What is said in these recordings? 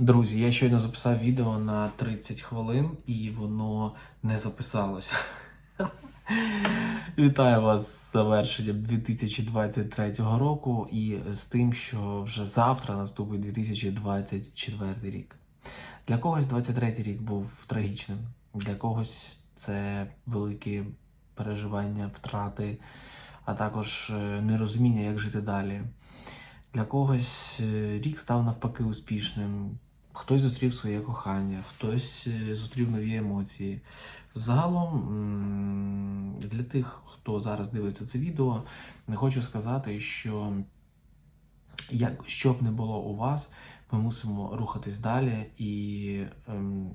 Друзі, я щойно записав відео на 30 хвилин і воно не записалося. Вітаю вас з завершенням 2023 року і з тим, що вже завтра наступить 2024 рік. Для когось 23 рік був трагічним, для когось це великі переживання, втрати, а також е, нерозуміння, як жити далі. Для когось е, рік став навпаки успішним. Хтось зустрів своє кохання, хтось е, зустрів нові емоції. Загалом, для тих, хто зараз дивиться це відео, не хочу сказати, що як, що б не було у вас, ми мусимо рухатись далі і ем,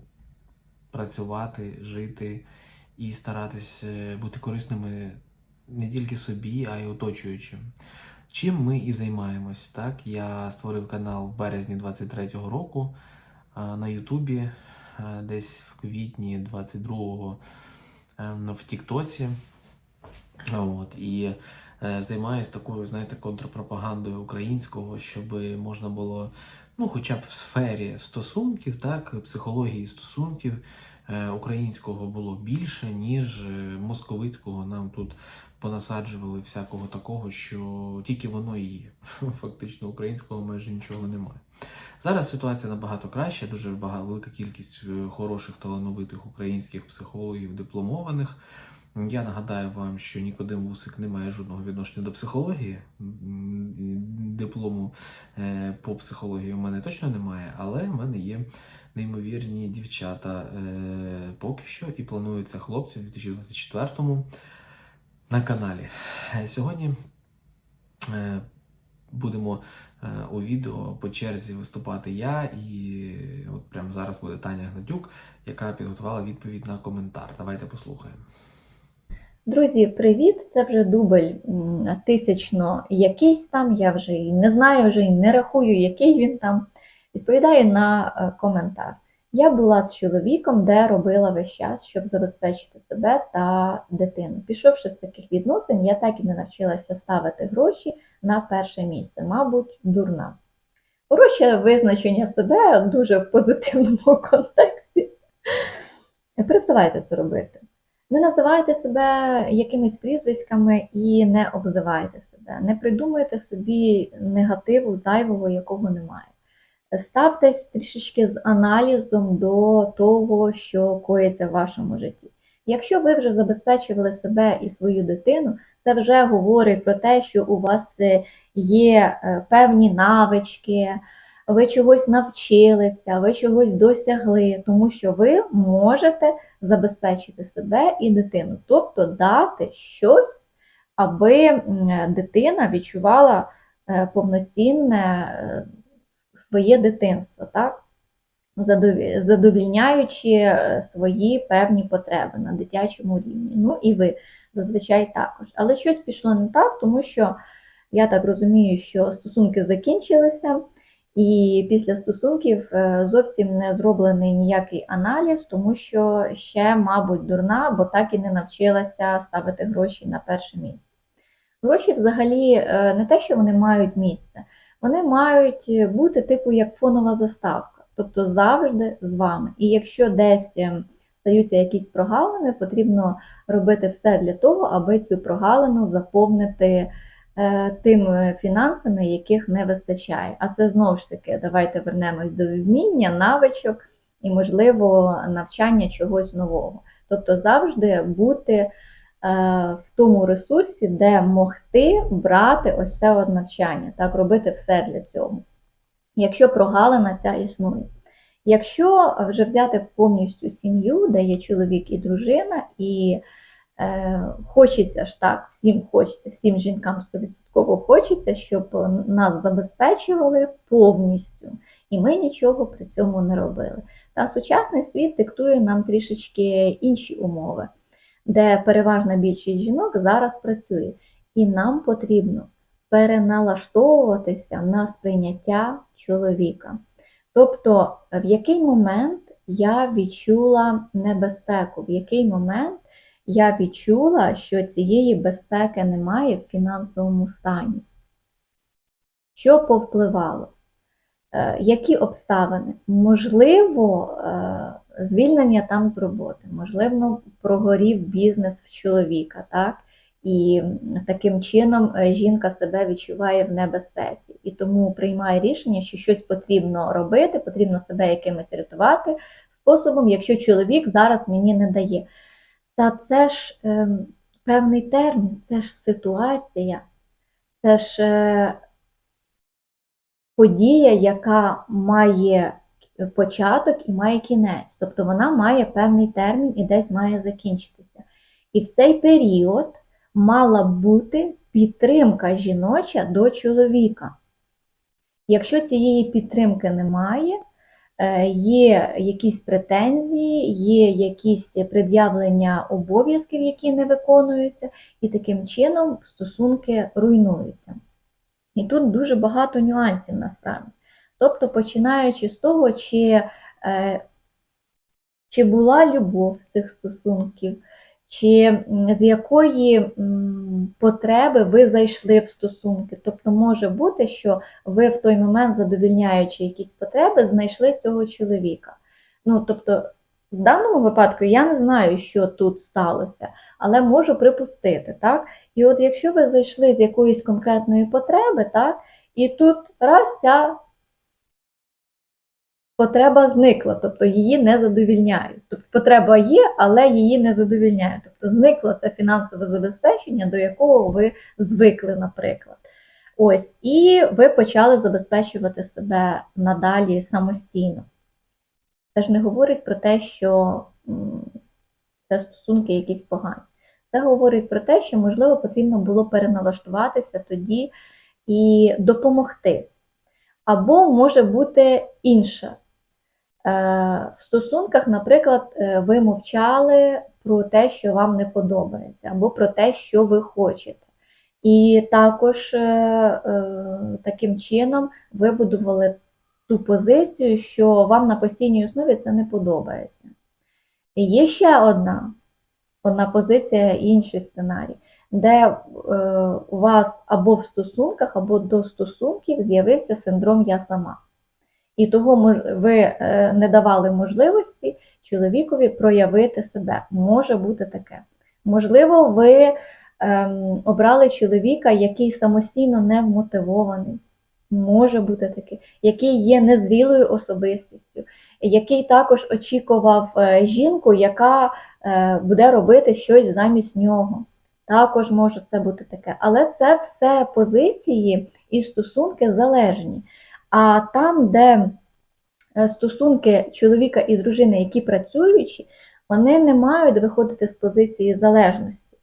працювати, жити і старатись е, бути корисними не тільки собі, а й оточуючим. Чим ми і займаємось. Так, я створив канал в березні 23-го року на Ютубі, е, десь в квітні 22-го ем, в Тіктоці. От, і е, займаюся такою, знаєте, контрпропагандою українського, щоб можна було, ну, хоча б в сфері стосунків, так, психології стосунків е, українського було більше, ніж е, московицького нам тут понасаджували всякого такого, що тільки воно і є. Фактично українського майже нічого немає. Зараз ситуація набагато краща, дуже багато велика кількість хороших талановитих українських психологів, дипломованих. Я нагадаю вам, що Нікодим Вусик не має жодного відношення до психології. Диплому е, по психології у мене точно немає, але в мене є неймовірні дівчата е, поки що і плануються хлопці в 2024-му на каналі. Е, Сьогодні будемо у відео по черзі виступати я, і от прямо зараз буде Таня Гнатюк, яка підготувала відповідь на коментар. Давайте послухаємо. Друзі, привіт! Це вже дубль тисячно якийсь там. Я вже і не знаю, вже і не рахую, який він там. Відповідаю на е, коментар. Я була з чоловіком, де робила весь час, щоб забезпечити себе та дитину. Пішовши з таких відносин, я так і не навчилася ставити гроші на перше місце, мабуть, дурна. Коротше, визначення себе дуже в позитивному контексті. Переставайте це робити. Не називайте себе якимись прізвиськами і не обзивайте себе. Не придумуйте собі негативу зайвого, якого немає. Ставтесь трішечки з аналізом до того, що коїться в вашому житті. Якщо ви вже забезпечували себе і свою дитину, це вже говорить про те, що у вас е, є е, певні навички, ви чогось навчилися, ви чогось досягли, тому що ви можете забезпечити себе і дитину, тобто дати щось, аби дитина відчувала е, повноцінне е, своє дитинство, так? Задовільняючи е, свої певні потреби на дитячому рівні. Ну і ви зазвичай також. Але щось пішло не так, тому що я так розумію, що стосунки закінчилися. І після стосунків е, зовсім не зроблений ніякий аналіз, тому що ще, мабуть, дурна, бо так і не навчилася ставити гроші на перше місце. Гроші взагалі е, не те, що вони мають місце, вони мають бути типу як фонова заставка, тобто завжди з вами. І якщо десь е, стаються якісь прогалини, потрібно робити все для того, аби цю прогалину заповнити тими фінансами, яких не вистачає. А це знову ж таки, давайте вернемось до вміння, навичок і, можливо, навчання чогось нового. Тобто завжди бути е, в тому ресурсі, де могти брати ось це от навчання, так, робити все для цього. Якщо прогалина ця існує. Якщо вже взяти повністю сім'ю, де є чоловік і дружина, і е, хочеться ж так, всім хочеться, всім жінкам 100% хочеться, щоб нас забезпечували повністю, і ми нічого при цьому не робили. Та сучасний світ диктує нам трішечки інші умови, де переважна більшість жінок зараз працює, і нам потрібно переналаштовуватися на сприйняття чоловіка. Тобто, в який момент я відчула небезпеку, в який момент я відчула, що цієї безпеки немає в фінансовому стані. Що повпливало? Е, Які обставини? Можливо, е, звільнення там з роботи, можливо, прогорів бізнес в чоловіка, так? І таким чином е, жінка себе відчуває в небезпеці. І тому приймає рішення, що щось потрібно робити, потрібно себе якимось рятувати способом, якщо чоловік зараз мені не дає. Та це ж е, певний термін, це ж ситуація, це ж е, подія, яка має початок і має кінець. Тобто вона має певний термін і десь має закінчитися. І в цей період мала бути підтримка жіноча до чоловіка. Якщо цієї підтримки немає, є якісь претензії, є якісь пред'явлення обов'язків, які не виконуються, і таким чином стосунки руйнуються. І тут дуже багато нюансів насправді. Тобто, починаючи з того, чи, е, чи була любов цих стосунків, чи з якої потреби ви зайшли в стосунки. Тобто може бути, що ви в той момент, задовільняючи якісь потреби, знайшли цього чоловіка. Ну, тобто, в даному випадку я не знаю, що тут сталося, але можу припустити, так? І от якщо ви зайшли з якоїсь конкретної потреби, так, і тут раз ця потреба зникла, тобто її не задовільняють. Тобто потреба є, але її не задовільняють. Тобто зникло це фінансове забезпечення, до якого ви звикли, наприклад. Ось, і ви почали забезпечувати себе надалі самостійно. Це ж не говорить про те, що це стосунки якісь погані. Це говорить про те, що, можливо, потрібно було переналаштуватися тоді і допомогти. Або може бути інше. Е, В стосунках, наприклад, е, ви мовчали про те, що вам не подобається, або про те, що ви хочете. І також е, таким чином вибудували ту позицію, що вам на постійній основі це не подобається. І є ще одна, одна позиція, інший сценарій, де у вас або в стосунках, або до стосунків з'явився синдром Я сама. І того ви е, не давали можливості чоловікові проявити себе. Може бути таке. Можливо, ви ем, обрали чоловіка, який самостійно не вмотивований. Може бути таке, який є незрілою особистістю, який також очікував е, жінку, яка е, буде робити щось замість нього. Також може це бути таке. Але це все позиції і стосунки залежні. А там, де е, стосунки чоловіка і дружини, які працюючі, вони не мають виходити з позиції залежності.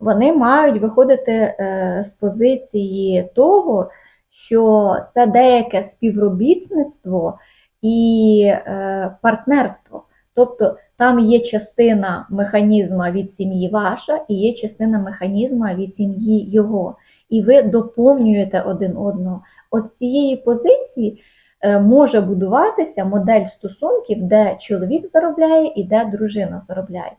Вони мають виходити е, з позиції того, що це деяке співробітництво і е, партнерство. Тобто там є частина механізма від сім'ї ваша і є частина механізма від сім'ї його. І ви доповнюєте один одного. От цієї позиції е, може будуватися модель стосунків, де чоловік заробляє і де дружина заробляє.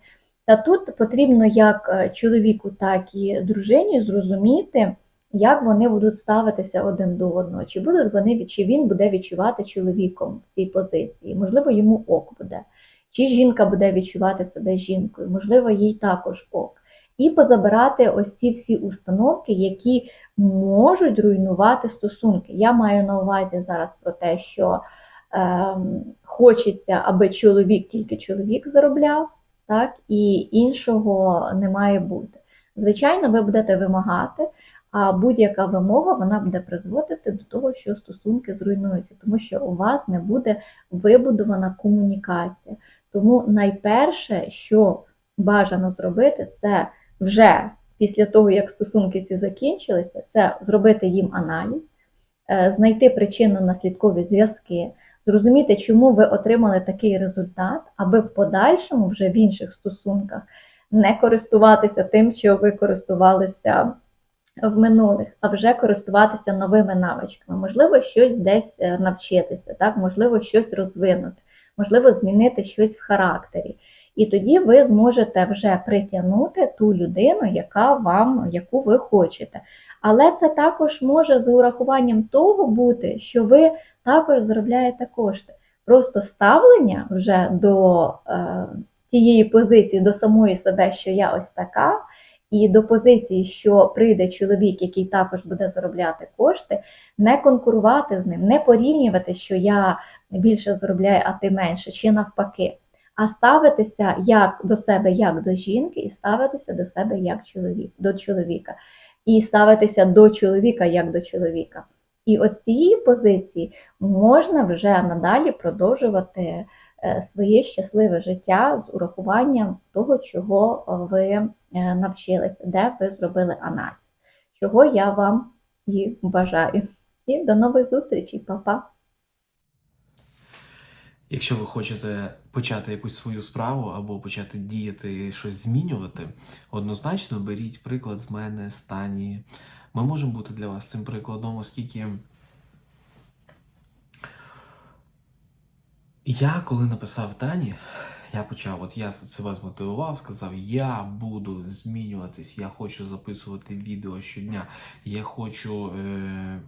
Та тут потрібно як е, чоловіку, так і дружині зрозуміти, як вони будуть ставитися один до одного, чи будуть вони чи він буде відчувати чоловіком в цій позиції, можливо, йому ок буде, чи жінка буде відчувати себе жінкою, можливо, їй також ок. І позабирати ось ці всі установки, які можуть руйнувати стосунки. Я маю на увазі зараз про те, що ем, хочеться, аби чоловік тільки чоловік заробляв, так, і іншого не має бути. Звичайно, ви будете вимагати, а будь-яка вимога вона буде призводити до того, що стосунки зруйнуються, тому що у вас не буде вибудована комунікація. Тому найперше, що бажано зробити, це вже після того, як стосунки ці закінчилися, це зробити їм аналіз, е, знайти причинно-наслідкові зв'язки, зрозуміти, чому ви отримали такий результат, аби в подальшому, вже в інших стосунках, не користуватися тим, що ви користувалися в минулих, а вже користуватися новими навичками. Можливо, щось десь е, навчитися, так? можливо, щось розвинути, можливо, змінити щось в характері. І тоді ви зможете вже притягнути ту людину, яка вам, яку ви хочете. Але це також може з урахуванням того бути, що ви також заробляєте кошти. Просто ставлення вже до е, тієї позиції, до самої себе, що я ось така, і до позиції, що прийде чоловік, який також буде заробляти кошти, не конкурувати з ним, не порівнювати, що я більше заробляю, а ти менше, чи навпаки, а ставитися як до себе, як до жінки, і ставитися до себе як чоловік, до чоловіка, і ставитися до чоловіка як до чоловіка. І от цієї позиції можна вже надалі продовжувати е, своє щасливе життя з урахуванням того, чого е, ви е, навчилися, де ви зробили аналіз, чого я вам і бажаю. І до нових зустрічей, Па-па! Якщо ви хочете почати якусь свою справу або почати діяти, і щось змінювати, однозначно беріть приклад з мене, з Тані. Ми можемо бути для вас цим прикладом, оскільки я, коли написав Тані, я почав, от я себе змотивував, сказав, я буду змінюватись, я хочу записувати відео щодня, я хочу е,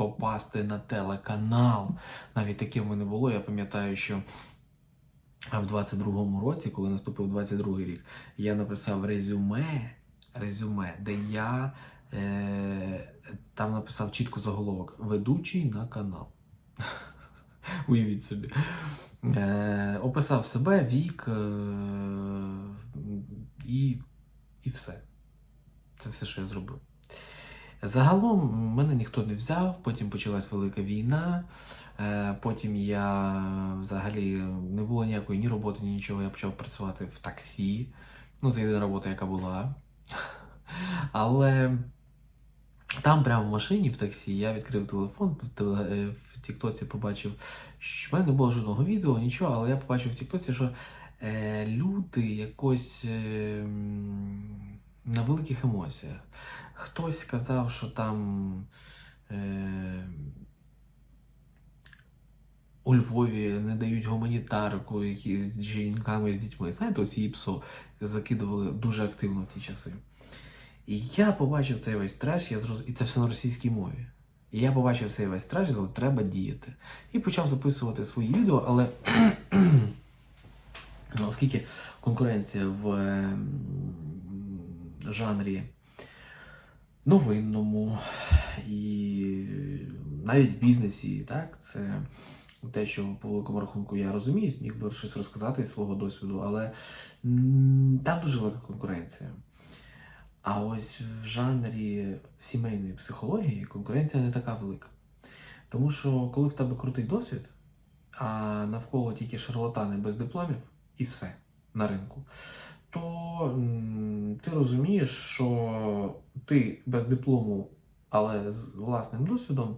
попасти на телеканал. Навіть таке в мене було. Я пам'ятаю, що в 22-му році, коли наступив 22-й рік, я написав резюме, резюме, де я е, там написав чітко заголовок ведучий на канал. Уявіть собі. Е, описав себе, вік е, і, і все. Це все, що я зробив. Загалом мене ніхто не взяв, потім почалась велика війна. е, Потім я взагалі не було ніякої ні роботи, ні нічого. Я почав працювати в таксі. Ну, це єдина робота, яка була. Але там, прямо в машині в таксі, я відкрив телефон, е, в Тіктоці побачив, що в мене не було жодного відео, нічого, але я побачив в Тіктоці, що е, люди якось е, м, на великих емоціях. Хтось сказав, що там е, у Львові не дають гуманітарку, з жінками, з дітьми. Знаєте, оці ІПСО закидували дуже активно в ті часи. І я побачив цей весь треш, я зроз... і це все на російській мові. І я побачив цей весь треш, думав, треба діяти. І почав записувати свої відео, але ну, оскільки конкуренція в ем, жанрі новинному і навіть в бізнесі, так, це те, що по великому рахунку я розумію, міг би щось розказати із свого досвіду, але там дуже велика конкуренція. А ось в жанрі сімейної психології конкуренція не така велика. Тому що коли в тебе крутий досвід, а навколо тільки шарлатани без дипломів і все на ринку, то ти розумієш, що ти без диплому, але з власним досвідом,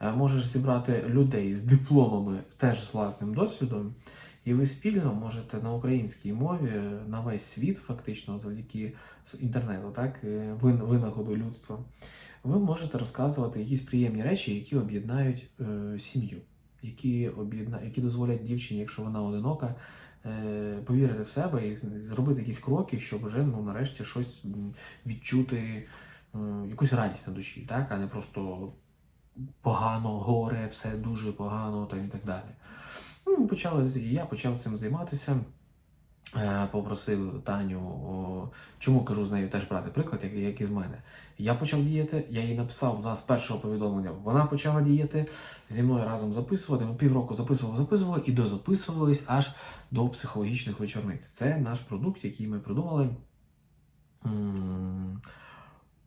е, можеш зібрати людей з дипломами теж з власним досвідом, і ви спільно можете на українській мові на весь світ, фактично, завдяки інтернету, так, е, вин- винаходу людства, ви можете розказувати якісь приємні речі, які об'єднають е, сім'ю, які, об'єдна... які дозволять дівчині, якщо вона одинока, повірити в себе і зробити якісь кроки, щоб вже ну, нарешті щось відчути, е, якусь радість на душі, так? а не просто погано, горе, все дуже погано та і так далі. Ну, почали, і я почав цим займатися. Е, Попросив Таню, о, чому кажу з нею теж брати приклад, як, як і з мене. Я почав діяти, я їй написав вона з першого повідомлення. Вона почала діяти зі мною разом записувати. Ми півроку записували, записували і дозаписувались аж до психологічних вечорниць. Це наш продукт, який ми придумали.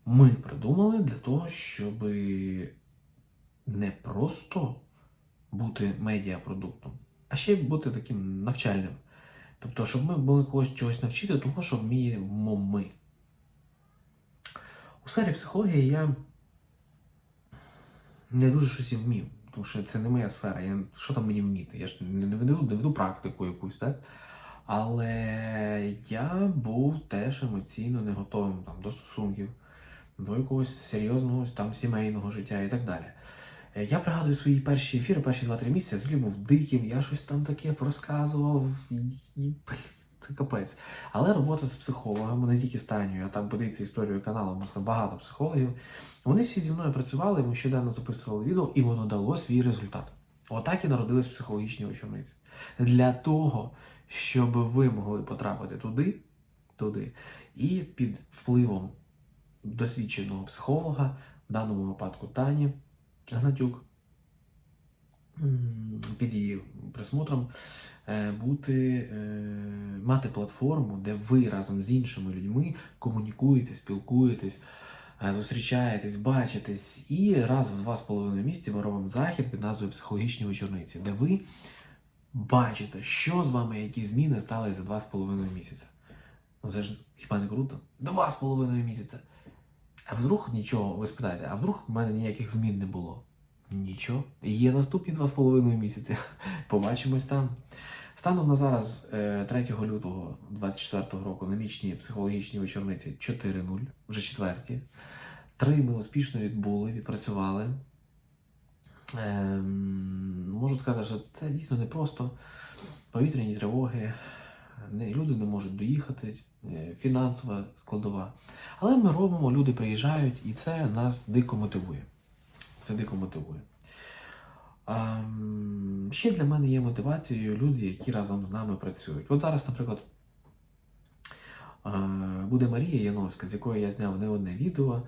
Ми придумали для того, щоб не просто бути медіапродуктом, а ще й бути таким навчальним. Тобто, щоб ми були когось чогось навчити, того, що вміємо ми. У сфері психології я не дуже щось вмів, тому що це не моя сфера. Я, що там мені вміти? Я ж не, веду, не веду практику якусь, так? Але я був теж емоційно не готовим там, до стосунків, до якогось серйозного там, сімейного життя і так далі. Е, Я пригадую свої перші ефіри, перші 2-3 місяці, взагалі був диким, я щось там таке розказував. Це капець. Але робота з психологами, не тільки з Танею, а там подивіться історію каналу, там багато психологів. Вони всі зі мною працювали, ми щоденно записували відео, і воно дало свій результат. Отак і народились психологічні вечорниці. Для того, щоб ви могли потрапити туди, туди, і під впливом досвідченого психолога, в даному випадку Тані Гнатюк, під її присмотром, е, бути, е, мати платформу, де ви разом з іншими людьми комунікуєте, спілкуєтесь, е, зустрічаєтесь, бачитесь, і раз в два з половиною місяці ми робимо захід під назвою Психологічні вечорниці, де ви бачите, що з вами, які зміни стали за два з половиною місяця. Ну це ж хіба не круто? Два з половиною місяця. А вдруг нічого, ви спитаєте, а вдруг в мене ніяких змін не було? Нічого. Є наступні два з половиною місяці. Побачимось там. Станом на зараз, е, 3 лютого 2024 року, намічні психологічні вечорниці 4.0, вже четверті. Три ми успішно відбули, відпрацювали. Ем, можу сказати, що це дійсно непросто. Повітряні тривоги, не, люди не можуть доїхати, е, фінансова складова. Але ми робимо, люди приїжджають, і це нас дико мотивує. Це дико мотивує. А, ще для мене є мотивацією люди, які разом з нами працюють. От зараз, наприклад, буде Марія Яновська, з якою я зняв не одне відео.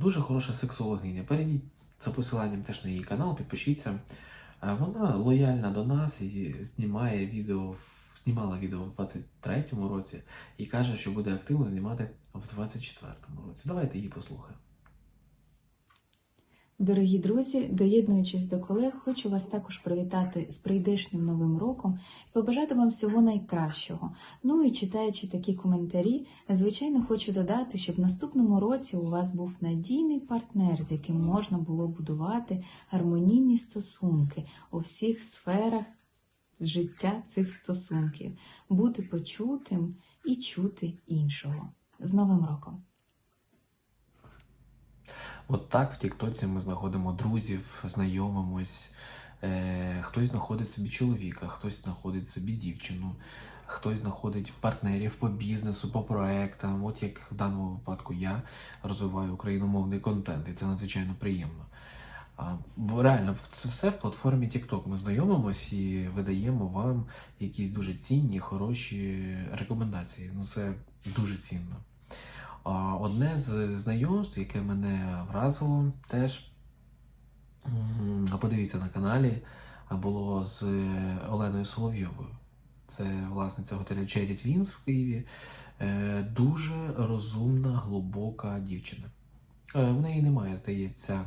Дуже хороша сексологиня. Перейдіть за посиланням теж на її канал, підпишіться. Вона лояльна до нас і знімає відео, знімала відео в 23-му році і каже, що буде активно знімати в 24-му році. Давайте її послухаємо. Дорогі друзі, доєднуючись до колег, хочу вас також привітати з прийдешнім новим роком і побажати вам всього найкращого. Ну і читаючи такі коментарі, звичайно, хочу додати, щоб в наступному році у вас був надійний партнер, з яким можна було будувати гармонійні стосунки у всіх сферах життя цих стосунків, бути почутим і чути іншого. З Новим роком! От так в Тіктоці ми знаходимо друзів, знайомимось. Е, хтось знаходить собі чоловіка, хтось знаходить собі дівчину, хтось знаходить партнерів по бізнесу, по проектам. От як в даному випадку я розвиваю україномовний контент, і це надзвичайно приємно. Бо реально, це все в платформі TikTok. Ми знайомимось і видаємо вам якісь дуже цінні, хороші рекомендації. Ну, це дуже цінно. Одне з знайомств, яке мене вразило, теж подивіться на каналі, було з Оленою Соловйовою. Це власниця готелю Cherry Twins в Києві. Е, Дуже розумна, глибока дівчина. Е, В неї немає, здається,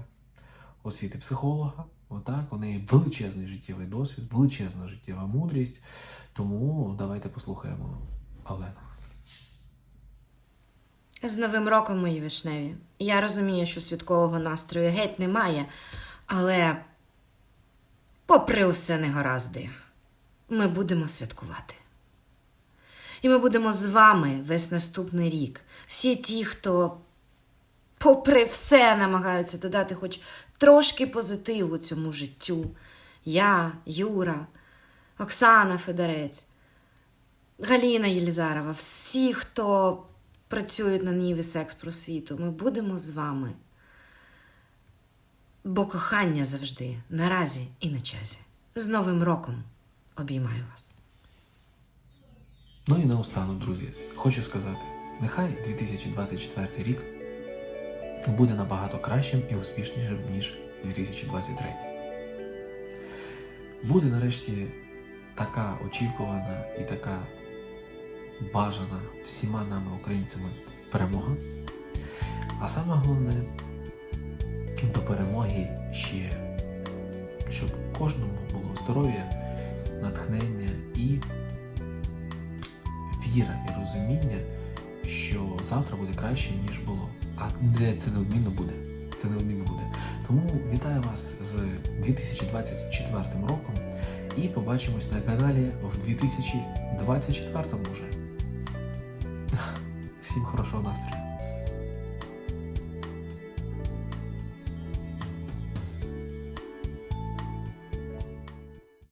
освіти психолога. Отак, у неї величезний життєвий досвід, величезна життєва мудрість. Тому давайте послухаємо Олену. З Новим роком, мої вишневі. Я розумію, що святкового настрою геть немає, але, попри усе негаразди, ми будемо святкувати. І ми будемо з вами весь наступний рік. Всі ті, хто, попри все, намагаються додати хоч трошки позитиву цьому життю. Я, Юра, Оксана Федорець, Галіна Єлізарова, всі, хто працюють на Ніві секс просвіту, ми будемо з вами. Бо кохання завжди наразі і на часі. З Новим роком обіймаю вас. Ну і наостанок, друзі, хочу сказати: нехай 2024 рік буде набагато кращим і успішнішим, ніж 2023. Буде нарешті така очікувана і така бажана всіма нами, українцями, перемога. А саме головне, до перемоги ще, щоб кожному було здоров'я, натхнення і віра і розуміння, що завтра буде краще, ніж було. А де це неодмінно буде. Це неодмінно буде. Тому вітаю вас з 2024 роком і побачимось на каналі в 2024 вже. Всім хорошого настрою.